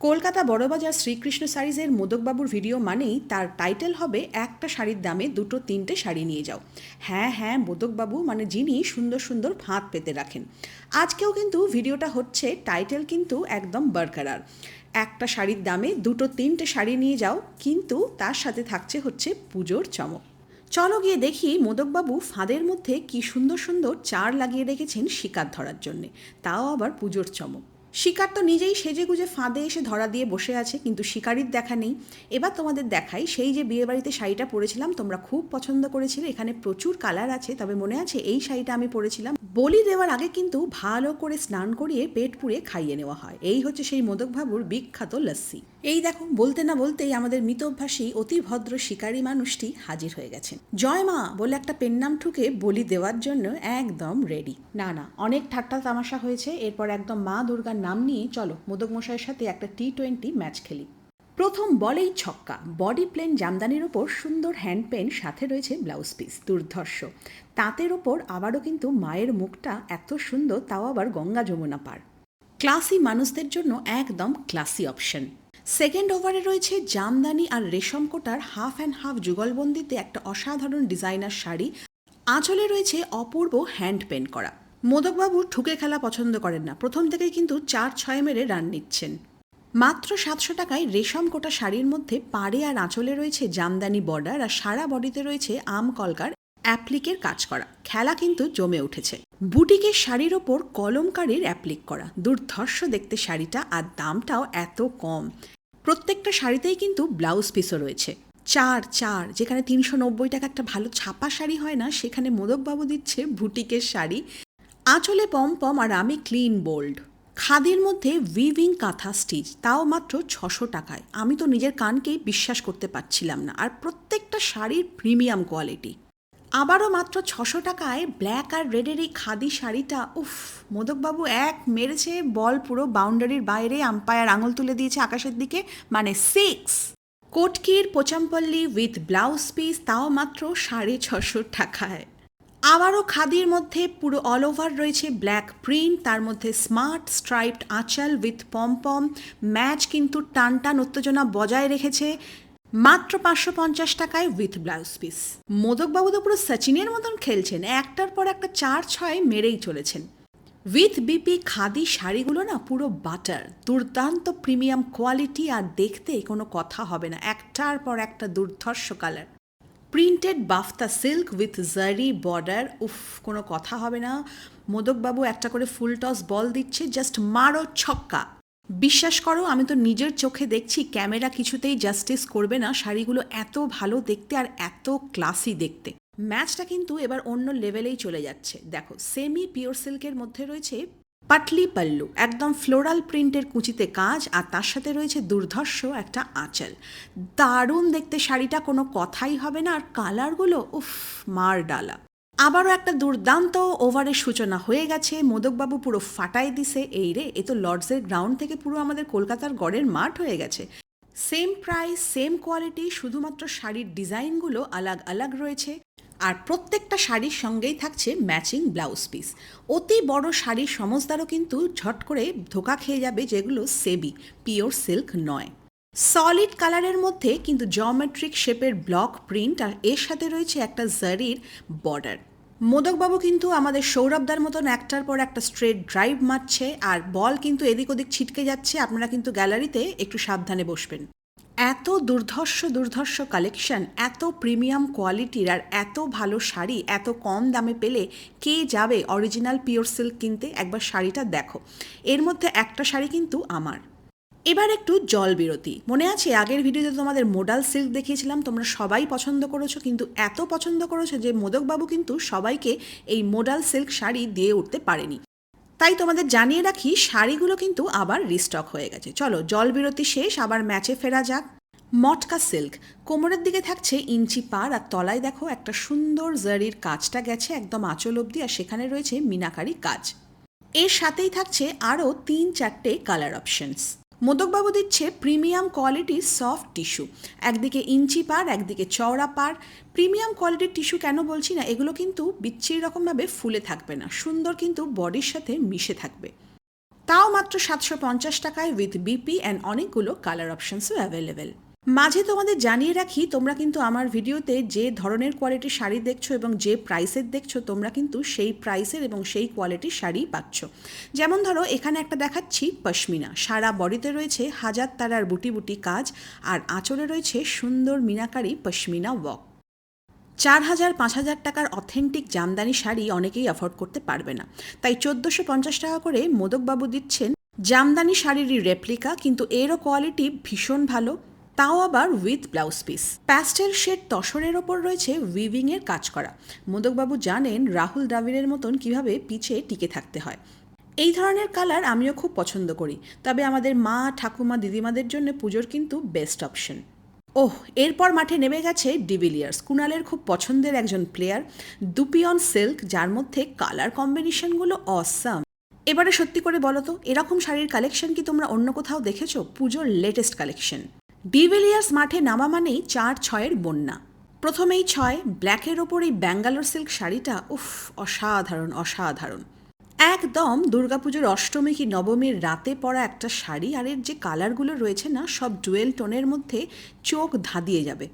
কলকাতা বড়বাজার শ্রীকৃষ্ণ সারিজের মোদকবাবুর ভিডিও মানেই তার টাইটেল হবে একটা শাড়ির দামে দুটো তিনটে শাড়ি নিয়ে যাও। হ্যাঁ হ্যাঁ মোদকবাবু মানে যিনি সুন্দর সুন্দর ফাঁদ পেতে রাখেন। আজকেও কিন্তু ভিডিওটা হচ্ছে টাইটেল কিন্তু একদম বরকরার। একটা শাড়ির দামে দুটো তিনটে শাড়ি নিয়ে যাও, কিন্তু তার সাথে থাকছে হচ্ছে পুজোর চমক। চলো গিয়ে দেখি মোদকবাবু ফাঁদের মধ্যে কি সুন্দর সুন্দর চার লাগিয়ে রেখেছেন শিকার ধরার জন্যে। তাও আবার পুজোর চমক। শিকার তো নিজেই সেজে গুজে ফাঁদে এসে ধরা দিয়ে বসে আছে, কিন্তু শিকারির দেখা নেই। এবার তোমাদের দেখাই, সেই যে বিয়েবাড়িতে শাড়িটা পরেছিলাম, তোমরা খুব পছন্দ করেছিলে, এখানে প্রচুর কালার আছে, তবে মনে আছে এই শাড়িটা আমি পরেছিলাম। বলি দেওয়ার আগে কিন্তু ভালো করে স্নান করিয়ে পেট পুড়ে খাইয়ে নেওয়া হয়, এই হচ্ছে সেই মোদক বাবুর বিখ্যাত লস্যি। এই দেখো, বলতে না বলতেই আমাদের মিতভাষী অতি ভদ্র, শিকারী মানুষটি হাজির হয়ে গেছেন জয় মা বলে একটা পেন নাম ঠুকে বলি দেওয়ার জন্য একদম রেডি না না, অনেক ঠাট্টা তামাশা হয়েছে, এরপর একদম মা দুর্গার নাম নিয়ে চলো, মোদক মশাইয়ের সাথে একটা টি টোয়েন্টি ম্যাচ খেলি। প্রথম বলেই ছক্কা বডি প্লেন জামদানির ওপর সুন্দর হ্যান্ড পেন সাথে রয়েছে ব্লাউজ পিস দুর্ধর্ষ। তাঁতের ওপর আবারও কিন্তু মায়ের মুখটা এত সুন্দর, তাও আবার গঙ্গা যমুনা পার। ক্লাসি মানুষদের জন্য একদম ক্লাসি অপশন সেকেন্ড ওভারে রয়েছে জামদানি আর রেশম কোটার হাফ অ্যান্ড হাফ যুগলবন্দিতে একটা অসাধারণ ডিজাইনার শাড়ি। আঁচলে রয়েছে অপূর্ব হ্যান্ড পেন করা। মোদকবাবু ঠুকে খেলা পছন্দ করেন না। প্রথম থেকেই কিন্তু চার ছয় মেরে রান নিচ্ছেন। মাত্র সাতশো টাকায় রেশম কোটা শাড়ির মধ্যে পাড়ে আর আঁচলে রয়েছে জামদানি বর্ডার আর সারা বডিতে রয়েছে আম, কলকার অ্যাপ্লিকের কাজ করা। খেলা কিন্তু জমে উঠেছে। বুটিকের শাড়ির ওপর কলমকারীর অ্যাপ্লিক করা। দুর্ধর্ষ দেখতে শাড়িটা আর দামটাও এত কম। প্রত্যেকটা শাড়িতেই কিন্তু ব্লাউজ পিসও রয়েছে। চার চার, যেখানে তিনশো নব্বই টাকা একটা ভালো ছাপা শাড়ি হয় না, সেখানে মোদকবাবু দিচ্ছে বুটিকের শাড়ি। আঁচলে পম পম আর আমি ক্লিন বোল্ড খাদির মধ্যে উইভিং কাঁথা স্টিচ তাও মাত্র ছশো টাকায়। আমি তো নিজের কানকেই বিশ্বাস করতে পারছিলাম না। আর প্রত্যেকটা শাড়ির প্রিমিয়াম কোয়ালিটি আবারও মাত্র ছশো টাকায় ব্ল্যাক আর রেডের এই খাদি শাড়িটা, উফ, মোদকবাবু এক মেরেছে, বল পুরো বাউন্ডারির বাইরে, আম্পায়ার আঙুল তুলে দিয়েছে আকাশের দিকে মানে সিক্স। কোটকির পোচাম্পল্লি উইথ ব্লাউজ পিস, তাও মাত্র সাড়ে ছশো টাকায়। আবারও খাদির মধ্যে পুরো অল ওভার রয়েছে ব্ল্যাক প্রিন্ট, তার মধ্যে স্মার্ট স্ট্রাইপড আঁচল উইথ পম ম্যাচ কিন্তু টান টান উত্তেজনা বজায় রেখেছে। মাত্র পাঁচশো পঞ্চাশ টাকায় উইথ ব্লাউজ পিস মোদকবাবু তো পুরো সচিনের মতন খেলছেন। একটার পর একটা চার ছয় মেরেই চলেছেন। উইথ বিপি খাদি শাড়িগুলো না পুরো বাটার দুর্দান্ত প্রিমিয়াম কোয়ালিটি আর দেখতে কোনো কথা হবে না। একটার পর একটা দুর্ধর্ষ colour printed বাফতা silk with zari border উফ, কোনো কথা হবে না। মোদকবাবু একটা করে ফুল টস বল দিচ্ছে। জাস্ট মারো ছক্কা। বিশ্বাস করো, আমি তো নিজের চোখে দেখছি ক্যামেরা কিছুতেই জাস্টিস করবে না, শাড়িগুলো এত ভালো দেখতে আর এত ক্লাসি দেখতে। ম্যাচটা কিন্তু এবার অন্য লেভেলেই চলে যাচ্ছে। দেখো সেমি পিওর সিল্কের মধ্যে রয়েছে পাটলি পাল্লু, একদম ফ্লোরাল প্রিন্টের কুচিতে কাজ, আর তার সাথে রয়েছে দুর্ধর্ষ একটা আঁচল। দারুণ দেখতে, শাড়িটা কোনো কথাই হবে না, আর কালারগুলো উফ, মার ডালা। আবারও একটা দুর্দান্ত ওভারের সূচনা হয়ে গেছে। মোদকবাবু পুরো ফাটাই দিছে এই রে। এ তো লর্ডসের গ্রাউন্ড থেকে পুরো আমাদের কলকাতার গড়ের মাঠ হয়ে গেছে। সেম প্রাইস, সেম কোয়ালিটি, শুধুমাত্র শাড়ির ডিজাইনগুলো আলাগ আলাগ রয়েছে। আর প্রত্যেকটা শাড়ির সঙ্গেই থাকছে ম্যাচিং ব্লাউজ পিস। অতি বড় শাড়ির সমজদারও কিন্তু ঝট করে ধোকা খেয়ে যাবে যেগুলো সেবি, পিওর সিল্ক নয়। সলিড কালারের মধ্যে কিন্তু জমেট্রিক শেপের ব্লক প্রিন্ট আর এর সাথে রয়েছে একটা জারির বর্ডার মোদকবাবু কিন্তু আমাদের সৌরভদার মতন একটার পর একটা স্ট্রেট ড্রাইভ মারছে আর বল কিন্তু এদিক ওদিক ছিটকে যাচ্ছে। আপনারা কিন্তু গ্যালারিতে একটু সাবধানে বসবেন। এত দুর্ধর্ষ দুর্ধর্ষ কালেকশন এত প্রিমিয়াম কোয়ালিটির আর এত ভালো শাড়ি, এত কম দামে পেলে কে যাবে অরিজিনাল পিওর সিল্ক কিনতে? একবার শাড়িটা দেখো। এর মধ্যে একটা শাড়ি কিন্তু আমার। এবার একটু জল বিরতি। মনে আছে আগের ভিডিওতে তোমাদের মোডাল সিল্ক দেখিয়েছিলাম, তোমরা সবাই পছন্দ করেছ, কিন্তু এত পছন্দ করেছ যে মোদকবাবু কিন্তু সবাইকে এই মোডাল সিল্ক শাড়ি দিয়ে উঠতে পারেনি। তাই তোমাদের জানিয়ে রাখি, শাড়িগুলো কিন্তু আবার রিস্টক হয়ে গেছে। চলো, জল বিরতি শেষ, আবার ম্যাচে ফেরা যাক। মটকা সিল্ক কোমরের দিকে থাকছে ইঞ্চি পার, আর তলায় দেখো একটা সুন্দর জারির কাজটা গেছে, একদম আঁচল অবধি, আর সেখানে রয়েছে মিনাকারি কাজ। এর সাথেই থাকছে আরও তিন চারটে কালার অপশনস মোদকবাবু দিচ্ছে প্রিমিয়াম কোয়ালিটির সফট টিস্যু। একদিকে ইঞ্চি পার একদিকে চওড়া পার প্রিমিয়াম কোয়ালিটির টিস্যু কেন বলছি না, এগুলো কিন্তু বিচ্ছির রকমভাবে ফুলে থাকবে না, সুন্দর কিন্তু বডির সাথে মিশে থাকবে। তাও মাত্র সাতশো পঞ্চাশ টাকায় উইথ বিপি অ্যান্ড অনেকগুলো কালার অপশানসও অ্যাভেলেবেল মাঝে তোমাদের জানিয়ে রাখি, তোমরা কিন্তু আমার ভিডিওতে যে ধরনের কোয়ালিটির শাড়ি দেখছ এবং যে প্রাইসের দেখছ, তোমরা কিন্তু সেই প্রাইসের এবং সেই কোয়ালিটির শাড়ি পাচ্ছ। যেমন ধরো, এখানে একটা দেখাচ্ছি পশমিনা। সারা বডিতে রয়েছে হাজার তারার বুটি বুটি কাজ আর আঁচলে রয়েছে সুন্দর মিনাকারি পশমিনা ওয়াক চার হাজার, পাঁচ হাজার টাকার অথেন্টিক জামদানি শাড়ি অনেকেই অ্যাফোর্ড করতে পারবে না। তাই চোদ্দোশো পঞ্চাশ টাকা করে মোদকবাবু দিচ্ছেন জামদানি শাড়িরই রেপ্লিকা কিন্তু এরও কোয়ালিটি ভীষণ ভালো। তাও আবার with blouse piece pastel shade তসরের ওপর রয়েছে উইভিংয়ের কাজ করা। মোদকবাবু জানেন, রাহুল দ্রাবিড়ের মতন কীভাবে পিছে টিকে থাকতে হয়। এই ধরনের কালার আমিও খুব পছন্দ করি। তবে আমাদের মা, ঠাকুমা, দিদিমাদের জন্য পুজোর কিন্তু বেস্ট অপশন ওহ, এরপর মাঠে নেমে গেছে ডিভিলিয়ার্স কুনালের খুব পছন্দের একজন প্লেয়ার দুপিয়ন সিল্ক যার মধ্যে কালার কম্বিনেশনগুলো অসাম এবারে সত্যি করে বলো তো, এরকম শাড়ির কালেকশন কি তোমরা অন্য কোথাও দেখেছ? পুজোর লেটেস্ট কালেকশন ডিভিলিয়ার্স মাঠে নামা মানেই চার ছয়ের বন্যা। প্রথমেই ছয়, ব্ল্যাকের ওপর এই ব্যাঙ্গালোর সিল্ক শাড়িটা, উফ, অসাধারণ অসাধারণ। একদম দুর্গাপুজোর অষ্টমী কি নবমীর রাতে পরা একটা শাড়ি, আর এর যে কালারগুলো রয়েছে না, সব ডুয়েল টোনের মধ্যে চোখ ধাঁধিয়ে যাবে।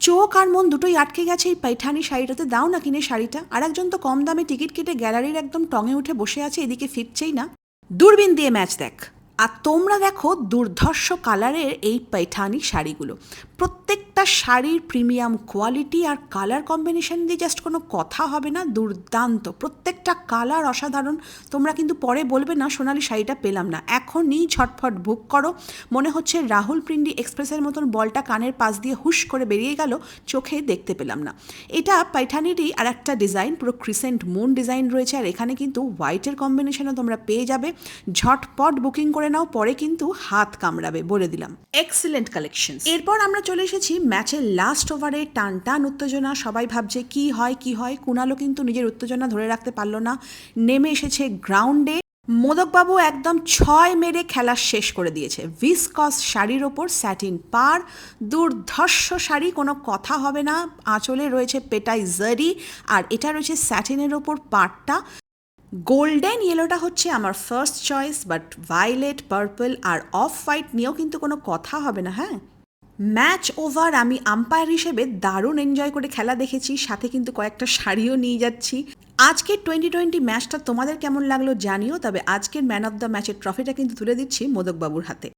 চোখ আর মন দুটোই আটকে গেছে এই পাইঠানি শাড়িটাতে। দাও না কিনে শাড়িটা। আর একজন তো কম দামে টিকিট কেটে গ্যালারির একদম টঙে উঠে বসে আছে, এদিকে ফিরছেই না। দূরবীন দিয়ে ম্যাচ দেখ। আর তোমরা দেখো দুর্ধর্ষ কালারের এই পাইঠানি শাড়িগুলো। প্রত্যেকটা শাড়ির প্রিমিয়াম কোয়ালিটি আর কালার কম্বিনেশন দিয়ে জাস্ট কোনো কথা হবে না, দুর্দান্ত। প্রত্যেকটা কালার অসাধারণ। তোমরা কিন্তু পরে বলবে, না, সোনালি শাড়িটা পেলাম না। এখনই ঝটফট বুক করো। মনে হচ্ছে রাহুল প্রিন্ডি এক্সপ্রেসের মতন বলটা কানের পাশ দিয়ে হুশ করে বেরিয়ে গেল, চোখে দেখতে পেলাম না। এটা পাইঠানিরই আর একটা ডিজাইন পুরো ক্রিসেন্ট মুন ডিজাইন রয়েছে। আর এখানে কিন্তু হোয়াইটের কম্বিনেশনও তোমরা পেয়ে যাবে। ঝটপট বুকিং করে নাও, পরে কিন্তু হাত কামড়াবে, বলে দিলাম। এক্সেলেন্ট কালেকশন এরপর আমরা চলে এসেছি ম্যাচের লাস্ট ওভারে টান টান উত্তেজনা। সবাই ভাবছে, কি হয় কি হয়? কুণালও কিন্তু নিজের উত্তেজনা ধরে রাখতে পারল না। নেমে এসেছে গ্রাউন্ডে মোদকবাবু একদম ছয় মেরে খেলা শেষ করে দিয়েছে। ভিসকস শাড়ির ওপর স্যাটিন পার দুর্ধর্ষ শাড়ি, কোনো কথা হবে না। আঁচলে রয়েছে পেটাই জারি আর এটা রয়েছে স্যাটিনের ওপর পাড়টা গোল্ডেন ইয়েলোটা হচ্ছে আমার first choice but violet purple R off white নিয়েও কিন্তু কোনো কথা হবে না হ্যাঁ? ম্যাচ ওভার আমি আম্পায়ার হিসেবে দারুণ এনজয় করে খেলা দেখেছি, সাথে কিন্তু কয়েকটা শাড়িও নিয়ে যাচ্ছি। আজকের টোয়েন্টি টোয়েন্টি ম্যাচটা তোমাদের কেমন লাগল জানিও, তবে আজকের ম্যান অফ দ্য ম্যাচের ট্রফিটা কিন্তু তুলে দিচ্ছি মোদকবাবুর হাতে।